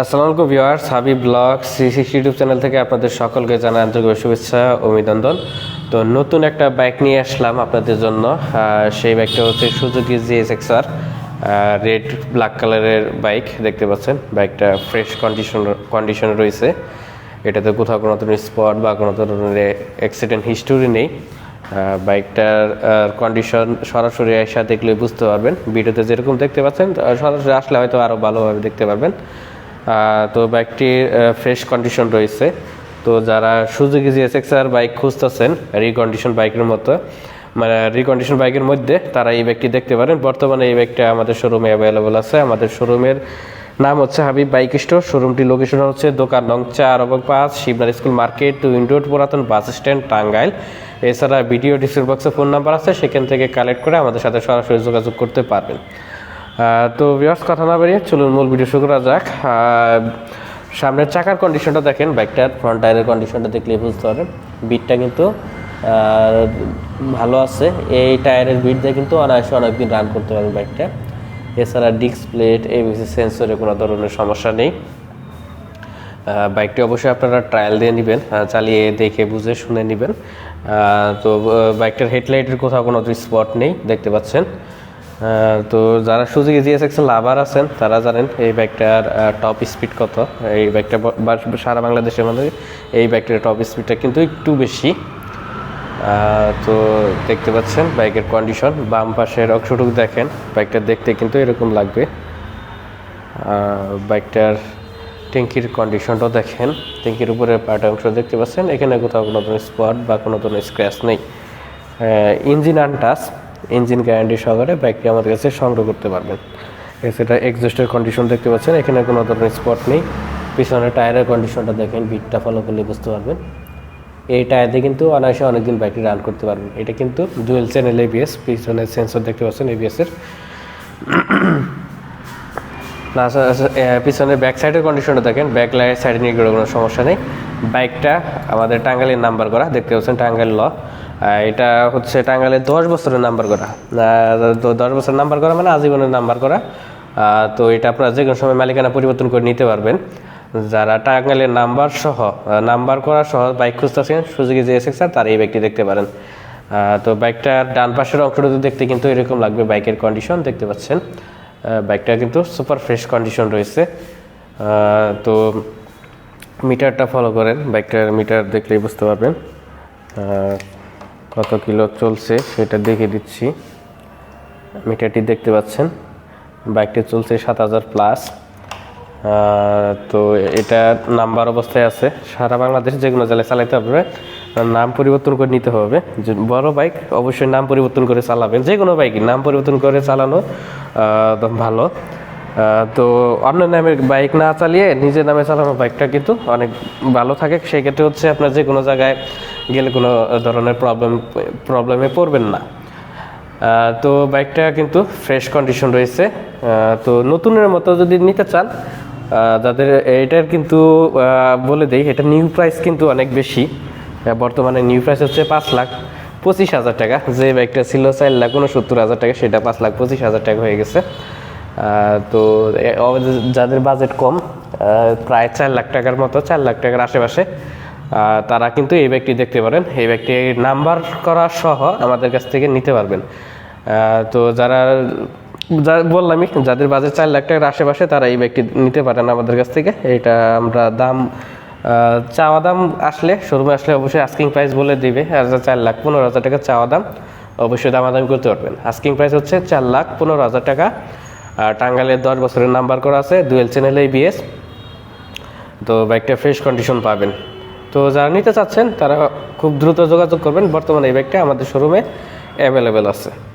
আসসালামু আলাইকুম viewers blog C sixty YouTube channel থেকে আপনাদের সকলকে জানাই আন্তরিক শুভেচ্ছা অভিনন্দন। তো নতুন একটা বাইক নিয়ে আসলাম আপনাদের জন্য। সেই বাইকটা হচ্ছে Suzuki GS XR red black কালারের বাইক দেখতে পাচ্ছেন? বাইকটা ফ্রেশ কন্ডিশন কন্ডিশনে রয়েছে। এটাতে কোথাও কোনো ধরনের স্পট বা কোনো ধরনের অ্যাক্সিডেন্ট হিস্টোরি নেই। বাইকটার কন্ডিশন সরাসরি এসে দেখলে বুঝতে পারবেন। ভিডিওতে যেরকম দেখতে পাচ্ছেন সরাসরি আসলে হয়তো আরও ভালোভাবে দেখতে পারবেন। তো বাইকটির ফ্রেশ কন্ডিশন রয়েছে। তো যারা সুজুকি জিএসএক্স আর বাইক খুঁজতেছেন রিকন্ডিশন বাইকের মতো মানে রিকন্ডিশন বাইকের মধ্যে তারা এই বাইকটি দেখতে পারেন। বর্তমানে এই বাইকটা আমাদের শোরুমে অ্যাভেলেবল আছে। আমাদের শোরুমের নাম হচ্ছে হাবিব বাইক স্টোর শোরুমটি লোকেশন হচ্ছে দোকান নং চার এবং পাঁচ শিবনার স্কুল মার্কেট, টু ইন্ডোর পুরাতন বাস স্ট্যান্ড, টাঙ্গাইল। এছাড়া ভিডিও ডিসক্রিপশন বক্সে ফোন নাম্বার আছে। সেখান থেকে কালেক্ট করে আমাদের সাথে সরাসরি যোগাযোগ করতে পারবেন। তো বিয়ার্স কথা না বাড়িয়ে চলুন মূল ভিডিও শুরু করা যাক। সামনের চাকার কন্ডিশনটা দেখেন বাইকটার ফ্রন্ট টায়ারের কন্ডিশনটা দেখলে বুঝতে পারেন বিটটা কিন্তু ভালো আছে। এই টায়ারের বিট দিয়ে কিন্তু অনায়াসে অনেকদিন রান করতে পারবেন বাইকটা এছাড়া ডিস্ক প্লেট এবিসি সেন্সরে কোনো ধরনের সমস্যা নেই। বাইকটি অবশ্যই আপনারা ট্রায়াল দিয়ে নেবেন চালিয়ে দেখে বুঝে শুনে নেবেন। তো বাইকটার হেডলাইটের কোথাও কোনো স্পট নেই, দেখতে পাচ্ছেন। তো যারা সুযোগ জিএসএক্স লাভার আছেন, তারা জানেন এই বাইকটার টপ স্পিড কত। এই বাইকটা সারা বাংলাদেশের মধ্যে এই বাইকটার টপ স্পিডটা কিন্তু একটু বেশি। তো দেখতে পাচ্ছেন বাইকের কন্ডিশন বাম পাশের অংশটুকু দেখেন বাইকটা দেখতে কিন্তু এরকম লাগবে। বাইকটার ট্যাঙ্কির কন্ডিশনটাও দেখেন। ট্যাঙ্কির উপরে পাটা অংশ দেখতে পাচ্ছেন। এখানে কোথাও কোনো ধরনের স্পট বা কোনো ধরনের স্ক্র্যাচ নেই। ইঞ্জিন আনটাস ইঞ্জিন গ্যারান্টি সহকারে বাইকটি আমাদের কাছে সংগ্রহ করতে পারবেন। এছাড়া এক্সস্টের কন্ডিশন দেখতে পাচ্ছেন, এখানে কোনো ধরনের স্পট নেই। পিছনে টায়ারের কন্ডিশনটা দেখেন বিটটা ফলো করলে বুঝতে পারবেন। এই টায়ার কিন্তু অনায়াসে অনেকদিন বাইকটি রান করতে পারবেন। এটা কিন্তু ডুয়েল চ্যানেল এবিএস পিছনে সেন্সর দেখতে পাচ্ছেন এবিএসের প্লাস পিছনে ব্যাক সাইডের কন্ডিশনটা দেখেন ব্যাক লাইট সাইডে নিয়ে কোনো সমস্যা নেই। বাইকটা আমাদের টাঙ্গাইলের নাম্বার করা, দেখতে পাচ্ছেন টাঙ্গাইল ল। এটা হচ্ছে টাঙ্গাইলের দশ বছরের নাম্বার করা। দশ বছরের নাম্বার করা মানে আজীবনের নাম্বার করা। তো এটা আপনারা যে কোনো সময় মালিকানা পরিবর্তন করে নিতে পারবেন। যারা টাঙ্গাইলের নাম্বার সহ নাম্বার করা সহ বাইক খুঁজতেছেন সুযোগে যে এসেক্সার তার এই বাইকটি দেখতে পারেন। তো বাইকটার ডান পাশের অংশটুকু দেখতে কিন্তু এরকম লাগবে, বাইকের কন্ডিশন দেখতে পাচ্ছেন। বাইকটা কিন্তু সুপার ফ্রেশ কন্ডিশন রয়েছে। তো মিটারটা ফলো করেন, বাইকটার মিটার দেখলেই বুঝতে পারবেন। কত কিলো চলছে সেটা দেখে দিচ্ছি। মিটারটি দেখতে পাচ্ছেন, বাইকটি চলছে সাত হাজার প্লাস তো এটা নাম্বার অবস্থায় আছে। সারা বাংলাদেশে যে কোনো জেলায় চালাইতে হবে। নাম পরিবর্তন করে নিতে হবে। বড় বাইক অবশ্যই নাম পরিবর্তন করে চালাবেন। যে কোনো বাইক নাম পরিবর্তন করে চালানো ভালো। তো অন্য নামে বাইক না চালিয়ে নিজের নামে চালানো বাইকটা কিন্তু অনেক ভালো থাকে। সেই ক্ষেত্রে হচ্ছে আপনার যে কোনো জায়গায় গেলে কোনো ধরনের প্রবলেম প্রবলেমে পড়বেন না। তো বাইকটা কিন্তু ফ্রেশ কন্ডিশন রয়েছে। তো নতুনের মতো যদি নিতে চান যাদের এটার কিন্তু বলে দেই, এটা নিউ প্রাইস কিন্তু অনেক বেশি। বর্তমানে নিউ প্রাইস হচ্ছে পাঁচ লাখ পঁচিশ হাজার টাকা। যে বাইকটা ছিল চার লাখ উনসত্তর হাজার টাকা, সেটা পাঁচ লাখ পঁচিশ হাজার টাকা হয়ে গেছে। তো যাদের বাজেট কম প্রায় চার লাখ টাকার মতো, চার লাখ টাকার আশেপাশে তারা কিন্তু এই ব্যক্তি দেখতে পারেন। এই ব্যক্তি নাম্বার করা সহ আমাদের কাছ থেকে নিতে পারবেন। তো যারা, যা বললামই, যাদের বাজেট চার লাখ টাকার আশেপাশে, তারা এই ব্যক্তি নিতে পারেন আমাদের কাছ থেকে। এটা আমরা দাম চাওয়া দাম আসলে শোরুমে আসলে অবশ্যই আস্কিং প্রাইস বলে দিবে। আর চার লাখ পনেরো হাজার টাকা চাওয়া দাম, অবশ্যই দামাদামি করতে পারবেন। আস্কিং প্রাইস হচ্ছে চার লাখ পনেরো হাজার টাকা। আর টাঙ্গাইলের দশ বছরের নাম্বার করা আছে দুয়েল চ্যানেল বিএস তো বাইকটা ফ্রেশ কন্ডিশন পাবেন। তো যারা নিতে চাচ্ছেন, তারা খুব দ্রুত যোগাযোগ করবেন। বর্তমানে এই বাইকটা আমাদের শোরুমে অ্যাভেলেবেল আছে।